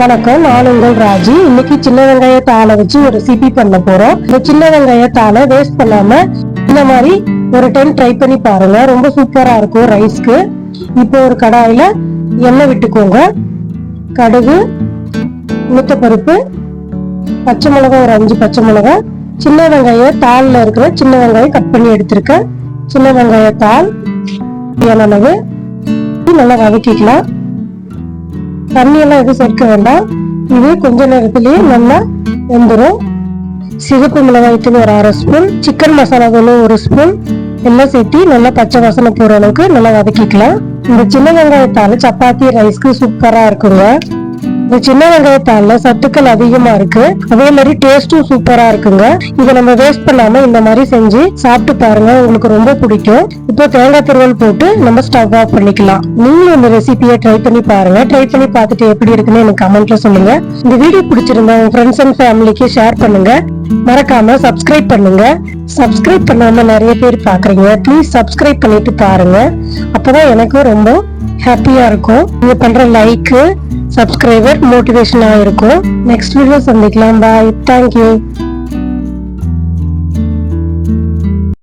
வணக்கம் நான் உங்கள் ராஜி. இன்னைக்கு சின்ன வெங்காய தாளை வச்சு ஒரு ரெசிபி பண்ண போறோம். இந்த சின்ன வெங்காய தாளை வேஸ்ட் பண்ணாம இந்த மாதிரி ஒரு டைம் ட்ரை பண்ணி பாருங்க. ரொம்ப சூப்பரா இருக்கும் ரைஸ்க்கு இப்போ ஒரு கடாயில எண்ணெய் விட்டுக்கோங்க. கடுகு பருப்பு பச்சை மிளகாய் ஒரு அஞ்சு பச்சை மிளகாய். சின்ன வெங்காய தாளில் இருக்கிற சின்ன வெங்காயம் கட் பண்ணி எடுத்திருக்கேன். சின்ன வெங்காய தாள் அளவு. நல்லா வதக்கிக்கலாம் தண்ணியெல்லாம் எதுவும் சேர்க்க வேண்டாம். இது கொஞ்ச நேரத்திலேயே நல்லா வெந்துடும் சிகப்பு மிளகாய் தூள் ஒரு அரை ஸ்பூன் சிக்கன் மசாலா தூள் ஒரு ஸ்பூன். எல்லாம் சேர்த்து நல்லா பச்சை வாசனை போகிற அளவுக்கு நல்லா வதக்கிக்கலாம். இந்த சின்ன வெங்காயத்தால் சப்பாத்தி ரைஸ்க்கு சூப்பராக இருக்குங்க. இந்த சின்ன வெங்காயத்தால சத்துக்கள் அதிகமா இருக்கு. அதே மாதிரி டேஸ்டும் சூப்பரா இருக்குங்க. இதை நம்ம வேஸ்ட் பண்ணாம இந்த மாதிரி செஞ்சு சாப்பிட்டு பாருங்க. உங்களுக்கு ரொம்ப பிடிக்கும். இப்போ தேங்காய் துருவல் போட்டு நம்ம ஸ்டவ் ஆஃப் பண்ணிக்கலாம். நீங்களும் இந்த ரெசிபியை ட்ரை பண்ணி பாருங்க. ட்ரை பண்ணி பார்த்துட்டு எப்படி இருக்குன்னு எனக்கு கமெண்ட்ல சொல்லுங்க. இந்த வீடியோ பிடிச்சிருந்தா உங்க ஃப்ரெண்ட்ஸ் அண்ட் ஃபேமிலிக்கு ஷேர் பண்ணுங்க. மறக்காம சப்ஸ்கிரைப் பண்ணுங்க. சப்ஸ்கிரைப் பண்ணாம நிறைய பேர் பாக்குறீங்க. ப்ளீஸ் சப்ஸ்கிரைப் பண்ணிட்டு பாருங்க. அப்பதான் எனக்கும் ரொம்ப ஹாப்பியா இருக்கும். நீங்க பண்ற லைக்கு சப்ஸ்கிரைபர் மோட்டிவேஷனாக இருக்கும். நெக்ஸ்ட் வீடியோ சந்திக்கலாம். Bye thank you